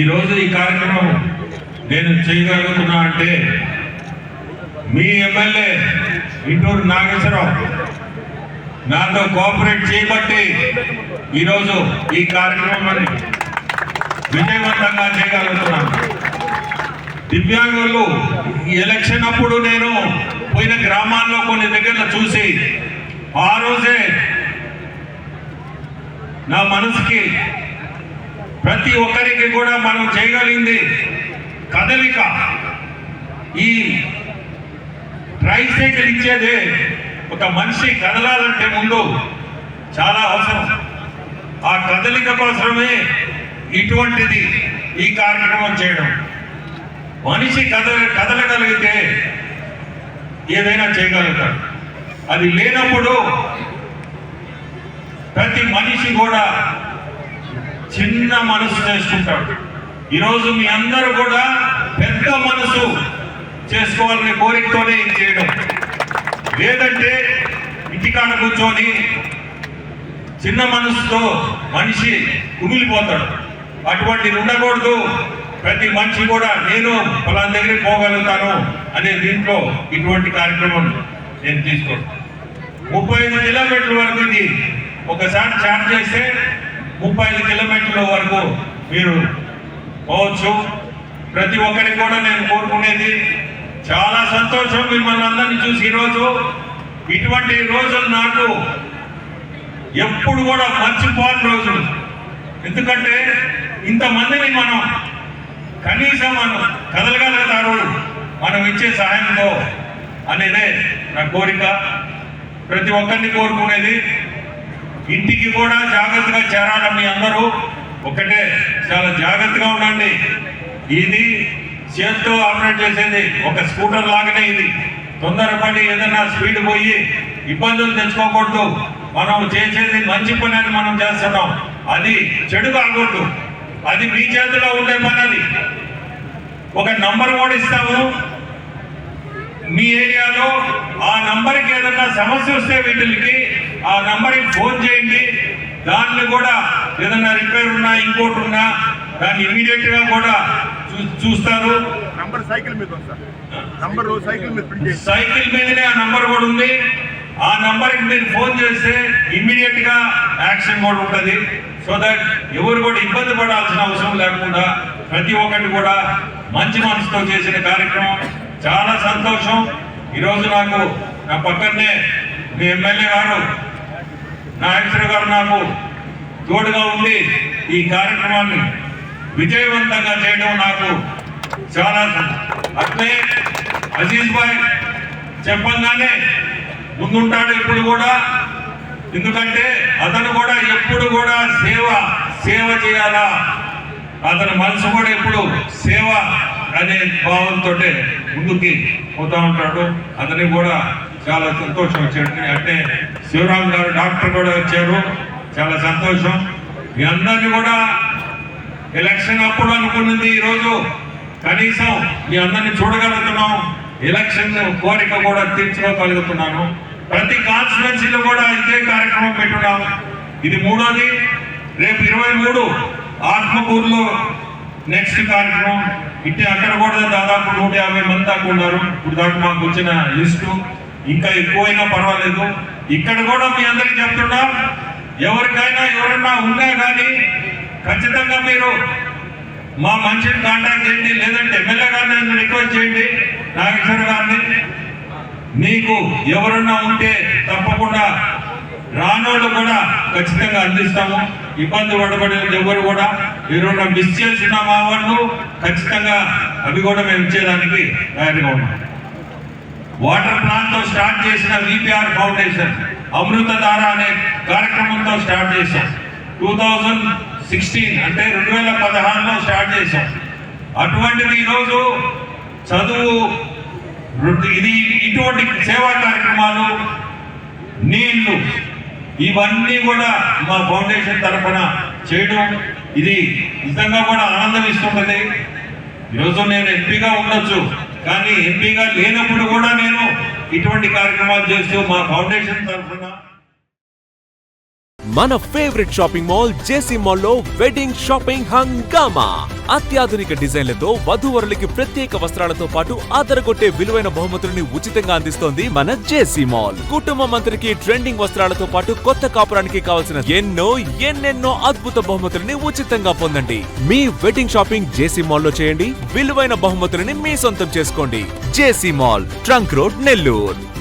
ఈరోజు ఈ కార్యక్రమం నేను చేయగలుగుతున్నా అంటే మీ ఎమ్మెల్యే ఇంటూరు నాగేశ్వరరావు నాతో కోఆపరేట్ చేయబట్టి ఈరోజు ఈ కార్యక్రమాన్ని విజయవంతంగా చేయగలుగుతున్నాను. దివ్యాంగులు ఈ ఎలక్షన్ అప్పుడు నేను పోయిన గ్రామాల్లో కొన్ని దగ్గర చూసి ఆ రోజే నా మనసుకి ప్రతి ఒక్కరికి కూడా మనం చేయగలిగింది కదలిక. ఈ ట్రైసైకిల్ ఇచ్చేదే ఒక మనిషి కదలాలంటే ముందు చాలా అవసరం. ఆ కదలిక కోసమే ఇటువంటిది ఈ కార్యక్రమం చేయడం. మనిషి కదల కదలగలిగితే ఏదైనా చేయగలుగుతాడు. అది లేనప్పుడు ప్రతి మనిషి కూడా చిన్న మనసు చేసుకుంటాడు ఈరోజు మీ అందరూ కూడా పెద్ద మనసు చేసుకోవాలనే కోరికతోనే ఇది చేయడం. లేదంటే ఇంటికాడ కూర్చొని చిన్న మనసుతో మనిషి కుమిలిపోతాడు. అటువంటిది ఉండకూడదు. ప్రతి మనిషి కూడా నేను ఫలానా దగ్గరికి పోగలుగుతాను అనే దీంట్లో ఇటువంటి కార్యక్రమం నేను తీసుకోను. ముప్పై ఐదు కిలోమీటర్ల వరకు ఇది ఒకసారి చార్జ్ చేస్తే ముప్పై ఐదు కిలోమీటర్ల వరకు మీరు పోవచ్చు. ప్రతి ఒక్కరికి కూడా నేను కోరుకునేది చాలా సంతోషం మిమ్మల్ని అందరినీ చూసి ఈరోజు. ఇటువంటి రోజులు నాకు ఎప్పుడు కూడా మర్చిపోని రోజులు. ఎందుకంటే ఇంతమందిని మనం కనీసం మనం కదలగలుగుతారు మనం ఇచ్చే సహాయంతో అనేదే నా కోరిక. ప్రతి ఒక్కరిని కోరుకునేది. ఇంటికి కూడా జాగ్రత్తగా చేరాలి మీ అందరూ. ఒకటే చాలా జాగ్రత్తగా ఉండండి. ఇది చేత్తో ఆపరేట్ చేసేది. ఒక స్కూటర్ లాగానే ఇది. తొందరపడి ఏదైనా స్పీడ్ పోయి ఇబ్బందులు తెచ్చుకోకూడదు. మనం చేసేది మంచి పని అని మనం చేస్తున్నాం. అది చెడు కాకూడదు. అది మీ చేతిలో ఉండే పని అది. ఒక నంబర్ కూడా ఇస్తాము మీ ఏరియాలో ఆ నంబర్కి ఏదైనా సమస్య వస్తే వీటికి ఆ నంబర్కి ఫోన్ చేయండి. దాన్ని కూడా ఏదైనా రిపేర్ ఉన్నా ఇంకోటి ఉన్నా దాన్ని ఇమీడియట్గా కూడా చూస్తారు. నంబర్ సైకిల్ మీద నంబర్ సైకిల్ మీద సైకిల్ మీదనే ఆ నంబర్ కూడా ఉంది. ఆ నంబర్కి మీరు ఫోన్ చేస్తే ఇమ్మీడియట్గా యాక్షన్ కూడా ఉంటుంది. సో దట్ ఎవరు కూడా ఇబ్బంది పడాల్సిన అవసరం లేకుండా ప్రతి ఒక్కటి కూడా మంచి మనసుతో చేసిన కార్యక్రమం. చాలా సంతోషం. ఈరోజు నాకు నా పక్కనే మీ ఎమ్మెల్యే గారు నాగేశ్వర గారు నాకు తోడుగా ఉండి ఈ కార్యక్రమాన్ని విజయవంతంగా చేయడం నాకు చాలా అట్లే అజీజ్ భాయ్ చెప్పంగానే ముందుంటాడు ఎప్పుడు కూడా. ఎందుకంటే అతను కూడా ఎప్పుడు కూడా సేవ సేవ చేయాలా? అతని మనసు కూడా ఎప్పుడు సేవ అనే భావంతో ముందుకి పోతా ఉంటాడు. అతనికి కూడా చాలా సంతోషం వచ్చేటట్టు అంటే శివరామ్ గారు డాక్టర్ కూడా వచ్చారు. చాలా సంతోషం. మీ అందరినీ కూడా ఎలక్షన్ అప్పుడు అనుకున్నది ఈరోజు కనీసం మీ అందరిని చూడగలుగుతున్నాం. ఎలక్షన్ కోరిక కూడా తీర్చుకోగలుగుతున్నాను. ప్రతి కాన్స్టిట్యున్సీలో కూడా ఇదే కార్యక్రమం పెట్టున్నాం. ఇది మూడోది. రేపు ఇరవై మూడు ఆత్మకూరులో నెక్స్ట్ కార్యక్రమం. ఇట్టే అక్కడ కూడా దాదాపు నూట యాభై మంది దాకా ఉన్నారు. ఇప్పుడు దాకా మాకు వచ్చిన లిస్టు. ఇంకా ఎక్కువైనా పర్వాలేదు. ఇక్కడ కూడా మీ అందరికీ చెప్తున్నాం ఎవరికైనా ఎవరన్నా ఉన్నా కానీ ఖచ్చితంగా మీరు మా మనిషిని కాంటాక్ట్ చేయండి లేదంటే ఎమ్మెల్యే గారిని రిక్వెస్ట్ చేయండి నాగేశ్వర గారిని. మీకు ఎవరన్నా ఉంటే తప్పకుండా రానోళ్ళు కూడా ఖచ్చితంగా అందిస్తాము. ఇబ్బంది పడబడే ఎవరు కూడా ఎవరన్నా మిస్ చేసిన మా వాళ్ళు ఖచ్చితంగా అవి కూడా మేము ఇచ్చేదానికి తయారుగా ఉన్నాం. వాటర్ ప్లాన్తో తో స్టార్ట్ చేసిన విపిఆర్ ఫౌండేషన్ అమృతధార అనే కార్యక్రమంతో స్టార్ట్ చేశాం. టూ థౌజండ్ సిక్స్టీన్ అంటే రెండు వేల పదహారులో స్టార్ట్ చేశాం. అటువంటిది ఈరోజు చదువు ఇది ఇటువంటి సేవా కార్యక్రమాలు నీళ్ళు ఇవన్నీ కూడా మా ఫౌండేషన్ తరఫున చేయడం ఇది నిజంగా కూడా ఆనందం ఇస్తుంటుంది. ఈరోజు నేను ఎంపీగా ఉండొచ్చు. కానీ ఎంపీగా లేనప్పుడు కూడా నేను ఇటువంటి కార్యక్రమాలు చేస్తూ మా ఫౌండేషన్ తరఫున మన ఫేవరెట్ షాపింగ్ మాల్ జేసీ మాల్లో వెడ్డింగ్ షాపింగ్ హంగామా. అత్యాధునిక డిజైన్లతో వధూవరులకి ప్రత్యేక వస్త్రాలతో పాటు అదరగొట్టే విలువైన బహుమతులని ఉచితంగా అందిస్తోంది మన జేసీ మాల్ కుటుంబం అంతరికి ట్రెండింగ్ వస్త్రాలతో పాటు కొత్త కాపురానికి కావాల్సిన ఎన్నో ఎన్నెన్నో అద్భుత బహుమతులని ఉచితంగా పొందండి. మీ వెడ్డింగ్ షాపింగ్ జేసీ మాల్లో చేయండి. విలువైన బహుమతులని మీ సొంతం చేసుకోండి. JC mall trunk road Nellore